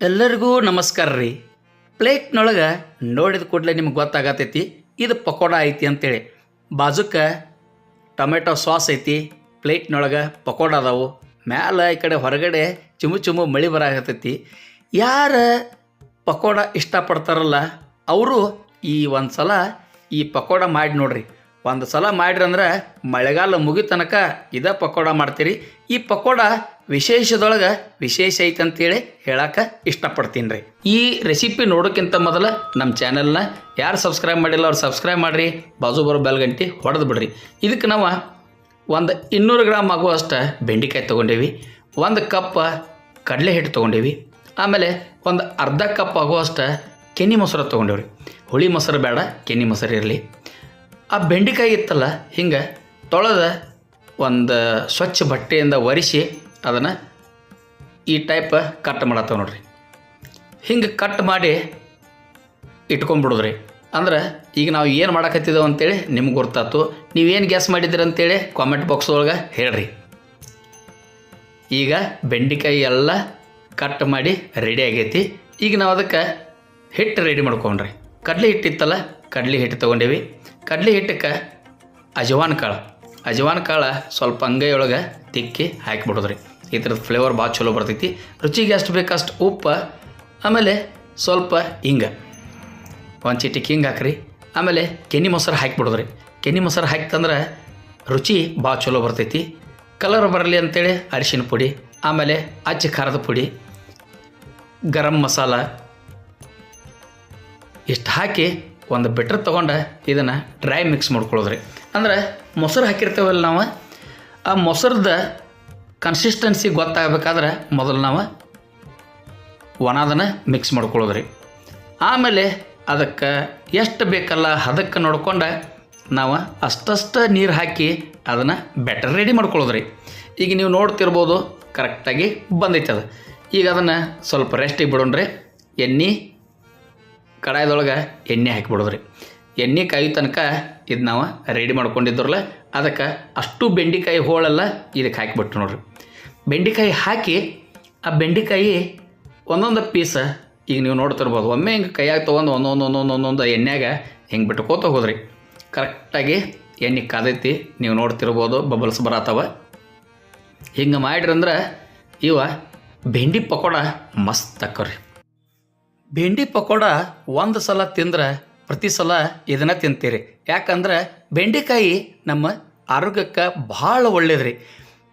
ಎಲ್ಲರಿಗೂ ನಮಸ್ಕಾರ ರೀ. ಪ್ಲೇಟ್ನೊಳಗೆ ನೋಡಿದ ಕೂಡಲೇ ನಿಮ್ಗೆ ಗೊತ್ತಾಗತೈತಿ, ಇದು ಪಕೋಡ ಐತಿ ಅಂತೇಳಿ. ಬಾಜುಕ ಟೊಮೆಟೊ ಸಾಸ್ ಐತಿ, ಪ್ಲೇಟ್ನೊಳಗೆ ಪಕೋಡ ಅದಾವು. ಮ್ಯಾಲ ಈ ಕಡೆ ಹೊರಗಡೆ ಚುಮು ಚುಮು ಮಳಿ ಬರಾಕತ್ತೈತಿ. ಯಾರು ಪಕೋಡ ಇಷ್ಟಪಡ್ತಾರಲ್ಲ, ಅವರು ಈ ಒಂದು ಸಲ ಈ ಪಕೋಡ ಮಾಡಿ ನೋಡ್ರಿ. ಒಂದು ಸಲ ಮಾಡಿರಂದ್ರೆ ಮಳೆಗಾಲ ಮುಗಿತನಕ ಇದ ಪಕೋಡ ಮಾಡ್ತೀರಿ. ಈ ಪಕೋಡ ವಿಶೇಷದೊಳಗೆ ವಿಶೇಷ ಐತೆ ಅಂತೇಳಿ ಹೇಳಕ್ಕೆ ಇಷ್ಟಪಡ್ತೀನಿ ರೀ ಈ ರೆಸಿಪಿ ನೋಡೋಕ್ಕಿಂತ ಮೊದಲು ನಮ್ಮ ಚಾನೆಲ್ನ ಯಾರು ಸಬ್ಸ್ಕ್ರೈಬ್ ಮಾಡಿಲ್ಲ ಅವ್ರು ಸಬ್ಸ್ಕ್ರೈಬ್ ಮಾಡಿರಿ. ಬಾಜು ಬರೋ ಬೆಲ್ಗಂಟಿ ಹೊಡೆದು ಬಿಡ್ರಿ. ಇದಕ್ಕೆ ನಾವು ಒಂದು ಇನ್ನೂರು ಗ್ರಾಮ್ ಆಗುವಷ್ಟು ಬೆಂಡೆಕಾಯಿ ತೊಗೊಂಡೇವಿ, ಒಂದು ಕಪ್ ಕಡಲೆ ಹಿಟ್ಟು ತೊಗೊಂಡೇವಿ, ಆಮೇಲೆ ಒಂದು ಅರ್ಧ ಕಪ್ ಆಗುವಷ್ಟು ಕೆನಿ ಮೊಸರು ತೊಗೊಂಡೇವ್ರಿ. ಹುಳಿ ಮೊಸರು ಬೇಡ, ಕೆನಿ ಮೊಸರು ಇರಲಿ. ಆ ಬೆಂಡೆಕಾಯಿ ಇತ್ತಲ್ಲ, ಹಿಂಗೆ ತೊಳೆದ ಒಂದು ಸ್ವಚ್ಛ ಬಟ್ಟೆಯಿಂದ ಒರೆಸಿ ಅದನ್ನು ಈ ಟೈಪ್ ಕಟ್ ಮಾಡತ್ತವ ನೋಡ್ರಿ. ಹಿಂಗೆ ಕಟ್ ಮಾಡಿ ಇಟ್ಕೊಂಡ್ಬಿಡುದ್ರಿ. ಅಂದ್ರೆ ಈಗ ನಾವು ಏನು ಮಾಡಕತ್ತಿದ್ದೇವೆ ಅಂತೇಳಿ ನಿಮ್ಗೆ ನೀವು ನೀವೇನು ಗ್ಯಾಸ್ ಮಾಡಿದ್ದೀರಿ ಅಂತೇಳಿ ಕಾಮೆಂಟ್ ಬಾಕ್ಸ್ ಒಳಗೆ ಹೇಳ್ರಿ. ಈಗ ಬೆಂಡೆಕಾಯಿ ಎಲ್ಲ ಕಟ್ ಮಾಡಿ ರೆಡಿ ಆಗೈತಿ. ಈಗ ನಾವು ಅದಕ್ಕೆ ಹಿಟ್ಟು ರೆಡಿ ಮಾಡ್ಕೊಂಡ್ರಿ. ಕಡಲೆ ಹಿಟ್ಟಿತ್ತಲ್ಲ, ಕಡಲೆ ಹಿಟ್ಟು ತೊಗೊಂಡೇವಿ. ಕಡಲೆ ಹಿಟ್ಟಕ್ಕೆ ಅಜವಾನ್ ಕಾಳು. ಅಜವಾನ್ ಕಾಳು ಸ್ವಲ್ಪ ಅಂಗೈಯೊಳಗೆ ತಿಕ್ಕಿ ಹಾಕಿಬಿಡೋದ್ರಿ. ಈ ಥರದ ಫ್ಲೇವರ್ ಭಾಳ ಚಲೋ ಬರ್ತೈತಿ. ರುಚಿಗೆ ಎಷ್ಟು ಬೇಕಷ್ಟು ಉಪ್ಪು, ಆಮೇಲೆ ಸ್ವಲ್ಪ ಹಿಂಗ. ಒಂದು ಚಿಟಿಕ್ ಹಿಂಗೆ ಹಾಕ್ರಿ. ಆಮೇಲೆ ಕೆನಿ ಮೊಸರು ಹಾಕಿಬಿಡೋದ್ರಿ. ಕೆನಿ ಮೊಸರು ಹಾಕ್ತಂದ್ರೆ ರುಚಿ ಭಾಳ ಚಲೋ ಬರ್ತೈತಿ. ಕಲರ್ ಬರಲಿ ಅಂತೇಳಿ ಅರಿಶಿನ ಪುಡಿ, ಆಮೇಲೆ ಅಚ್ಚ ಖಾರದ ಪುಡಿ, ಗರಂ ಮಸಾಲ ಇಷ್ಟು ಹಾಕಿ ಒಂದು ಬೆಟ್ರ್ ತೊಗೊಂಡು ಇದನ್ನು ಡ್ರೈ ಮಿಕ್ಸ್ ಮಾಡ್ಕೊಳ್ಳೋದ್ರಿ. ಅಂದ್ರೆ ಮೊಸರು ಹಾಕಿರ್ತೇವಲ್ಲ ನಾವು, ಆ ಮೊಸರದ ಕನ್ಸಿಸ್ಟೆನ್ಸಿ ಗೊತ್ತಾಗಬೇಕಾದ್ರೆ ಮೊದಲು ನಾವು ಒಣದನ್ನು ಮಿಕ್ಸ್ ಮಾಡ್ಕೊಳ್ಳೋದ್ರಿ. ಆಮೇಲೆ ಅದಕ್ಕೆ ಎಷ್ಟು ಬೇಕಲ್ಲ ಅದಕ್ಕೆ ನೋಡ್ಕೊಂಡು ನಾವು ಅಷ್ಟಷ್ಟು ನೀರು ಹಾಕಿ ಅದನ್ನು ಬೆಟರ್ ರೆಡಿ ಮಾಡ್ಕೊಳ್ಳೋದ್ರಿ. ಈಗ ನೀವು ನೋಡ್ತಿರ್ಬೋದು ಕರೆಕ್ಟಾಗಿ ಬಂದೈತೆ ಅದು ಈಗ ಅದನ್ನು ಸ್ವಲ್ಪ ರೆಸ್ಟಿಗೆ ಬಿಡೋಣ್ರಿ. ಎಣ್ಣೆ ಕಡಾಯದೊಳಗೆ ಎಣ್ಣೆ ಹಾಕಿಬಿಡೋದ್ರಿ. ಎಣ್ಣೆ ಕಾಯಿ ತನಕ ಇದು ನಾವು ರೆಡಿ ಮಾಡ್ಕೊಂಡಿದ್ರಲ್ಲ ಅದಕ್ಕೆ ಅಷ್ಟು ಬೆಂಡೆಕಾಯಿ ಹೋಳೆಲ್ಲ ಇದಕ್ಕೆ ಹಾಕಿಬಿಟ್ಟು ನೋಡ್ರಿ. ಬೆಂಡೆಕಾಯಿ ಹಾಕಿ, ಆ ಬೆಂಡೆಕಾಯಿ ಒಂದೊಂದು ಪೀಸ ಈಗ ನೀವು ನೋಡ್ತಿರ್ಬೋದು, ಒಮ್ಮೆ ಹಿಂಗೆ ಕೈಯಾಗಿ ತೊಗೊಂಡು ಒಂದೊಂದು ಒಂದೊಂದು ಒಂದೊಂದು ಎಣ್ಣೆಗ ಹಿಂಗೆ ಬಿಟ್ಕೋತ ಹೋದ್ರಿ. ಕರೆಕ್ಟಾಗಿ ಎಣ್ಣೆ ಕಾದೈತಿ, ನೀವು ನೋಡ್ತಿರ್ಬೋದು ಬಬಲ್ಸ್ ಬರತ್ತವ. ಹಿಂಗೆ ಮಾಡಿರಂದ್ರೆ ಇವ ಬೆಂಡಿ ಪಕೋಡ ಮಸ್ತ್ ಅಕ್ಕವ್ರಿ ಬೆಂಡಿ ಪಕೋಡ ಒಂದು ಸಲ ತಿಂದ್ರೆ ಪ್ರತಿ ಸಲ ಇದನ್ನ ತಿಂತೀರಿ. ಯಾಕಂದ್ರೆ ಬೆಂಡೆಕಾಯಿ ನಮ್ಮ ಆರೋಗ್ಯಕ್ಕೆ ಭಾಳ ಒಳ್ಳೇದ್ರಿ.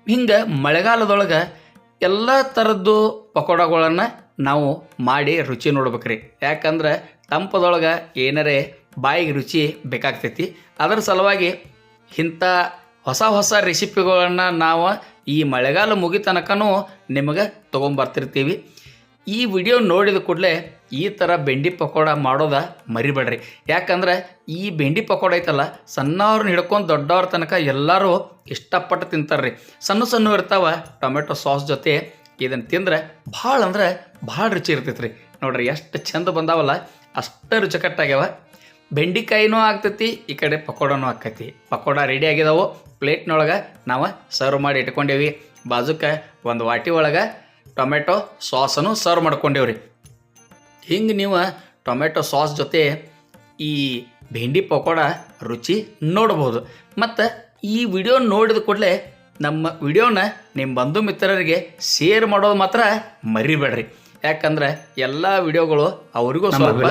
ಹಿಂಗೆ ಮಳೆಗಾಲದೊಳಗೆ ಎಲ್ಲ ಥರದ್ದು ಪಕೋಡಗಳನ್ನು ನಾವು ಮಾಡಿ ರುಚಿ ನೋಡ್ಬೇಕ್ರಿ. ಯಾಕಂದ್ರೆ ತಂಪದೊಳಗೆ ಏನರೇ ಬಾಯಿಗೆ ರುಚಿ ಬೇಕಾಗ್ತೈತಿ. ಅದರ ಸಲುವಾಗಿ ಇಂಥ ಹೊಸ ಹೊಸ ರೆಸಿಪಿಗಳನ್ನು ನಾವು ಈ ಮಳೆಗಾಲ ಮುಗಿತನಕನೂ ನಿಮಗೆ ತೊಗೊಂಬರ್ತಿರ್ತೀವಿ. ಈ ವಿಡಿಯೋ ನೋಡಿದ ಕೂಡಲೇ ಈ ಥರ ಬೆಂಡಿ ಪಕೋಡ ಮಾಡೋದ ಮರಿಬೇಡ್ರಿ. ಯಾಕಂದ್ರೆ ಈ ಬೆಂಡಿ ಪಕೋಡ ಐತಲ್ಲ ಸಣ್ಣವ್ರನ್ನ ಹಿಡ್ಕೊಂಡು ದೊಡ್ಡವ್ರ ತನಕ ಎಲ್ಲರೂ ಇಷ್ಟಪಟ್ಟು ತಿಂತಾರ್ರಿ. ಸಣ್ಣ ಸಣ್ಣ ಇರ್ತಾವ, ಟೊಮೆಟೊ ಸಾಸ್ ಜೊತೆ ಇದನ್ನು ತಿಂದ್ರೆ ಭಾಳ ಅಂದ್ರೆ ಭಾಳ ರುಚಿ ಇರ್ತೈತೆ ರೀ ನೋಡ್ರಿ ಎಷ್ಟು ಚಂದ ಬಂದಾವಲ್ಲ, ಅಷ್ಟು ರುಚಿಕಟ್ಟಾಗ್ಯಾವ. ಬೆಂಡಿಕಾಯಿನೂ ಆಗ್ತೈತಿ, ಈ ಕಡೆ ಪಕೋಡನೂ ಆಕೈತಿ ಪಕೋಡ ರೆಡಿ ಆಗಿದಾವು, ಪ್ಲೇಟ್ನೊಳಗೆ ನಾವು ಸರ್ವ್ ಮಾಡಿ ಇಟ್ಕೊಂಡೇವಿ. ಬಾಜುಕ ಒಂದು ವಾಟಿ ಒಳಗೆ ಟೊಮೆಟೊ ಸಾಸನ್ನು ಸರ್ವ್ ಮಾಡ್ಕೊಂಡೇವ್ರಿ. ಹಿಂಗೆ ನೀವು ಟೊಮೆಟೊ ಸಾಸ್ ಜೊತೆ ಈ ಭೆಂಡಿ ಪಕೋಡ ರುಚಿ ನೋಡ್ಬೋದು. ಮತ್ತು ಈ ವಿಡಿಯೋ ನೋಡಿದ ಕೂಡಲೇ ನಮ್ಮ ವಿಡಿಯೋನ ನಿಮ್ಮ ಬಂಧು ಮಿತ್ರರಿಗೆ ಶೇರ್ ಮಾಡೋದು ಮಾತ್ರ ಮರಿಬೇಡ್ರಿ. ಯಾಕಂದ್ರೆ ಎಲ್ಲಾ ವಿಡಿಯೋಗಳು ಅವರಿಗೂ ಸ್ವಲ್ಪ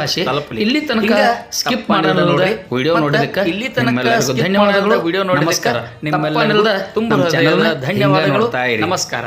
ಇಲ್ಲಿ ತನಕ ಸ್ಕಿಪ್ ಮಾಡೋಣ ನೋಡಿ ವಿಡಿಯೋ ನೋಡಿದಕ್ಕೆ ಇಲ್ಲಿ ತನಕ ಧನ್ಯವಾದಗಳು. ವಿಡಿಯೋ ನೋಡಿ ನಮಸ್ಕಾರ. ನಿಮ್ಮೆಲ್ಲರಿಗೂ ತುಂಬಾ ಧನ್ಯವಾದಗಳು. ನಮಸ್ಕಾರ.